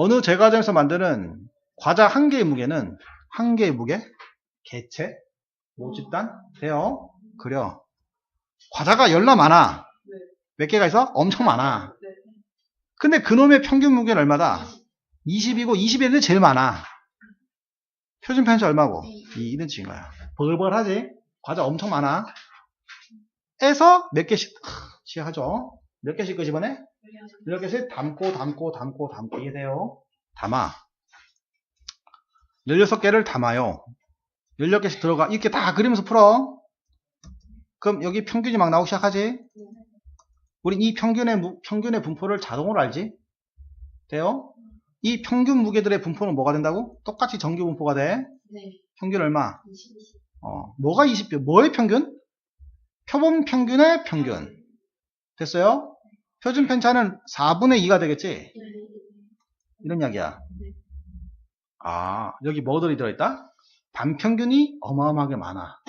어느 제과점에서 만드는 과자 한 개의 무게는 한 개의 무게, 개체, 모집단, 대어, 그려. 과자가 열나 많아. 네. 몇 개가 있어? 엄청 많아. 네. 근데 그놈의 평균 무게는 얼마다? 20이고 20이는데 제일 많아. 표준 편차 얼마고? 2인치인 거야. 벌벌하지? 과자 엄청 많아. 에서 몇 개씩 시하죠? 몇 개씩 끄집어내? 몇 개씩 담고 담고 담고 담고 이게 돼요. 담아. 16개를 담아요. 16개씩 들어가. 이렇게 다 그리면서 풀어. 그럼 여기 평균이 막 나오기 시작하지? 우린 이 평균의, 무- 평균의 분포를 자동으로 알지? 돼요? 이 평균 무게들의 분포는 뭐가 된다고? 똑같이 정규 분포가 돼. 네. 평균 얼마? 20. 어, 뭐가 20표? 뭐의 평균? 표본 평균의 평균. 됐어요? 표준 편차는 4분의 2가 되겠지? 이런 이야기야. 네. 아, 여기 뭐들이 들어있다? 반평균이 어마어마하게 많아.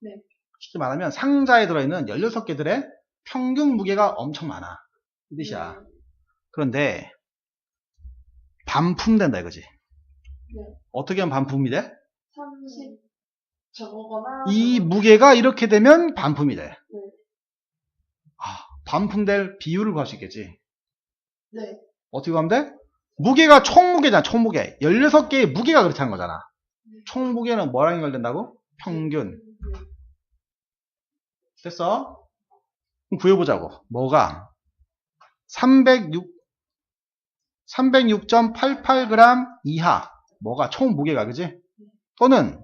네. 쉽게 말하면 상자에 들어있는 16개들의 평균 무게가 엄청 많아. 이 뜻이야. 그런데 반품된다 이거지. 네. 어떻게 하면 반품이 돼? 30 저거거나 이 무게가 이렇게 되면 반품이 돼. 네. 아, 반품될 비율을 구할 수 있겠지. 네. 어떻게 하면 돼? 무게가 총 무게잖아, 총 무게. 16개의 무게가 그렇다는 거잖아. 총 무게는 뭐랑 연결된다고? 평균. 네. 됐어? 그럼 구해보자고. 뭐가? 306, 306.88g 이하. 뭐가 총 무게가, 그지? 또는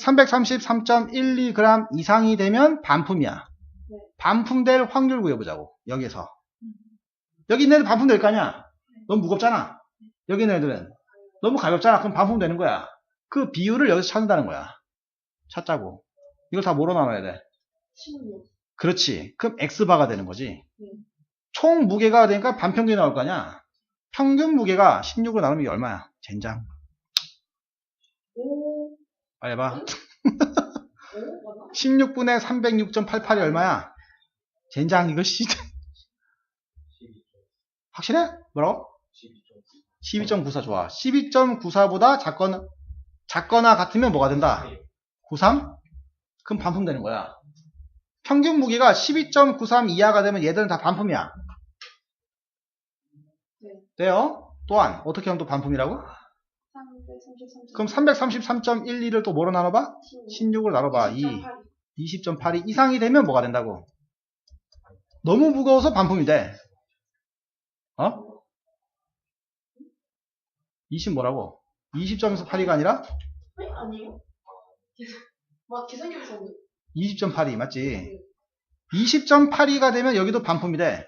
333.12g 이상이 되면 반품이야. 네. 반품될 확률 구해보자고. 여기서. 여기 있는 애들 반품될 거 아니야? 너무 무겁잖아. 여기 있는 애들은. 너무 가볍잖아. 그럼 반품되는 거야. 그 비율을 여기서 찾는다는 거야. 찾자고. 이걸 다 뭐로 나눠야 돼? 16. 그렇지. 그럼 X바가 되는 거지. 네. 총 무게가 되니까 반평균이 나올 거 아니야. 평균 무게가 16으로 나누면 이게 얼마야? 젠장. 5. 빨리 봐. 5? 맞나? 16분의 306.88이 얼마야? 젠장 이거 씨. 확실해? 뭐라고? 12.94 좋아. 12.94보다 작거나, 작거나 같으면 뭐가 된다? 93? 그럼 반품되는 거야. 평균 무게가 12.93 이하가 되면 얘들은 다 반품이야. 네. 돼요? 또한 어떻게 하면 또 반품이라고? 333. 그럼 333.12를 또 뭐로 나눠봐? 16 으로 나눠봐. 2, 20.82 이상이 되면 뭐가 된다고? 너무 무거워서 반품이 돼. 어? 20 뭐라고? 20점에서 8이가 아니라 네? 아니에요? 막 계산기 썼는데. 20.82 맞지? 20.82가 되면 여기도 반품이 돼.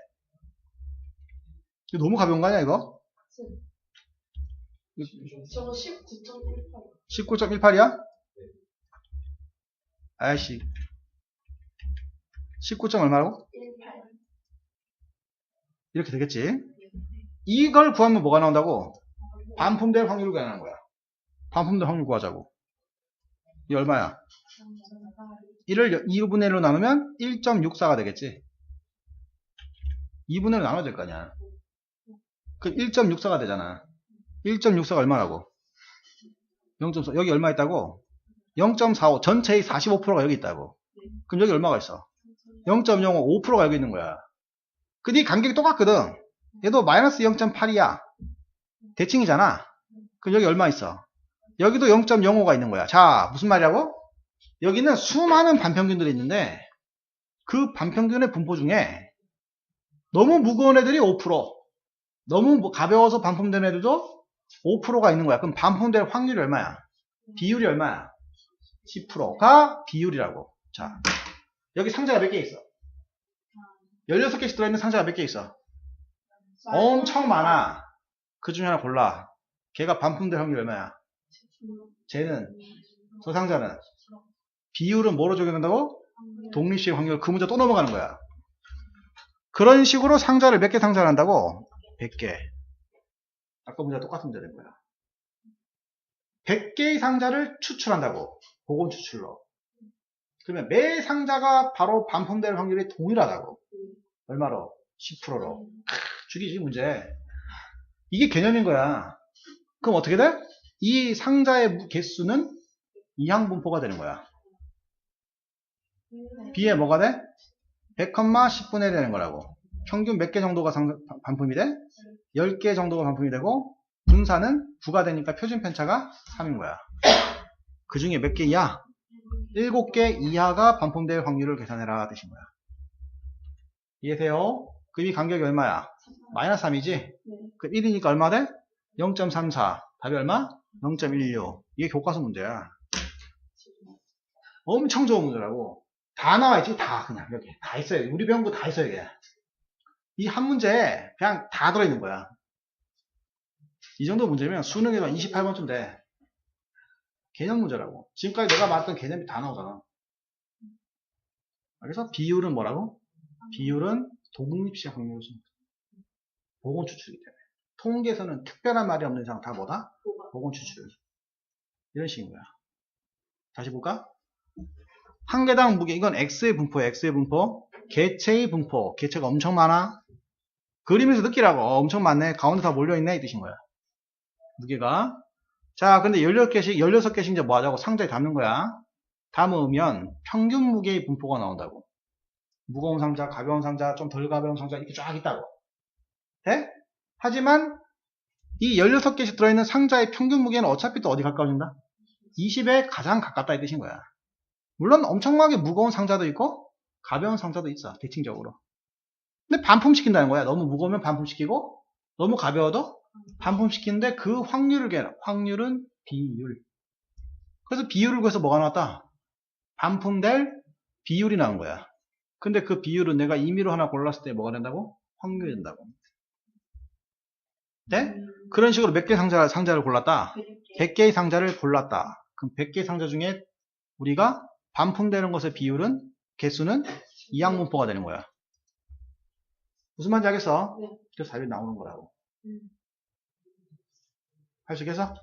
너무 가벼운 거 아니야 이거? 저거 19.18. 19.18이야? 아이씨 19점 얼마라고? 18. 이렇게 되겠지? 이걸 구하면 뭐가 나온다고? 반품될 확률을 구하는 거야. 반품될 확률 구하자고. 이 얼마야? 1을 2분의 1로 나누면 1.64가 되겠지? 2분의 1로 나눠야 될거 아니야. 그 1.64가 되잖아. 1.64가 얼마라고? 0.4. 여기 얼마 있다고? 0.45. 전체의 45%가 여기 있다고. 그럼 여기 얼마가 있어? 0.05 5%가 여기 있는 거야. 근데 이 간격이 똑같거든. 얘도 마이너스 0.8이야. 대칭이잖아. 그럼 여기 얼마 있어? 여기도 0.05가 있는 거야. 자, 무슨 말이라고? 여기는 수많은 반평균들이 있는데 그 반평균의 분포 중에 너무 무거운 애들이 5%, 너무 뭐 가벼워서 반품된 애들도 5%가 있는 거야. 그럼 반품 될 확률이 얼마야? 비율이 얼마야? 10%가 비율이라고. 자, 여기 상자가 몇 개 있어? 16개씩 들어있는 상자가 몇 개 있어? 엄청 많아. 그 중에 하나 골라. 걔가 반품될 확률이 얼마야? 쟤는, 저 상자는. 비율은 뭐로 적용된다고? 독립식 확률. 그 문제 또 넘어가는 거야. 그런 식으로 상자를 몇 개 상자를 한다고? 100개. 아까 문제가 똑같은 문제 된 거야. 100개의 상자를 추출한다고. 보건 추출로. 그러면 매 상자가 바로 반품될 확률이 동일하다고. 얼마로? 10%로. 죽이지 문제. 이게 개념인 거야. 그럼 어떻게 돼? 이 상자의 무- 개수는 이항분포가 되는 거야. B에 뭐가 돼? 100, 10분의 1 되는 거라고. 평균 몇 개 정도가 상- 반품이 돼? 10개 정도가 반품이 되고 분사는 9가 되니까 표준 편차가 3인 거야. 그 중에 몇 개 이하? 7개 이하가 반품될 확률을 계산해라 뜻인 거야. 이해돼요? 그럼 이 간격이 얼마야? 마이너스 3이지? 네. 그 1이니까 얼마 돼? 0.34. 답이 얼마? 0.16. 이게 교과서 문제야. 엄청 좋은 문제라고. 다 나와있지? 다 그냥 여기. 다 있어요. 우리 배운 거 다 있어요, 이게. 이 한 문제에 그냥 다 들어있는 거야. 이 정도 문제면 수능에만 28번쯤 돼. 개념 문제라고. 지금까지 내가 말했던 개념이 다 나오잖아. 그래서 비율은 뭐라고? 비율은 독립시 확률을 씁니다. 보건 추출이기 때문에. 통계에서는 특별한 말이 없는 이상 다 뭐다? 보건 추출. 이런 식인 거야. 다시 볼까? 한 개당 무게, 이건 X의 분포야, X의 분포. 개체의 분포. 개체가 엄청 많아. 그림에서 느끼라고. 어, 엄청 많네. 가운데 다 몰려있네. 이 뜻인 거야. 무게가. 자, 근데 16개씩, 16개씩 이제 뭐 하자고? 상자에 담는 거야. 담으면 평균 무게의 분포가 나온다고. 무거운 상자, 가벼운 상자, 좀 덜 가벼운 상자, 이렇게 쫙 있다고. 돼? 하지만 이 16개씩 들어있는 상자의 평균 무게는 어차피 또 어디 가까워진다? 20에 가장 가깝다 이 뜻인 거야. 물론 엄청나게 무거운 상자도 있고 가벼운 상자도 있어 대칭적으로. 근데 반품시킨다는 거야. 너무 무거우면 반품시키고 너무 가벼워도 반품시키는데 그 확률을 계산. 확률은 비율. 그래서 비율을 구해서 뭐가 나왔다? 반품될 비율이 나온 거야. 근데 그 비율은 내가 임의로 하나 골랐을 때 뭐가 된다고? 확률이 된다고. 네? 음, 그런 식으로 몇 개 상자, 상자를 골랐다? 100개. 100개 의 상자를 골랐다. 그럼 100개 상자 중에 우리가 반품되는 것의 비율은 개수는 이항분포가 되는 거야. 무슨 말인지 알겠어? 네. 그래서 답이 나오는 거라고. 음. 할수 있겠어?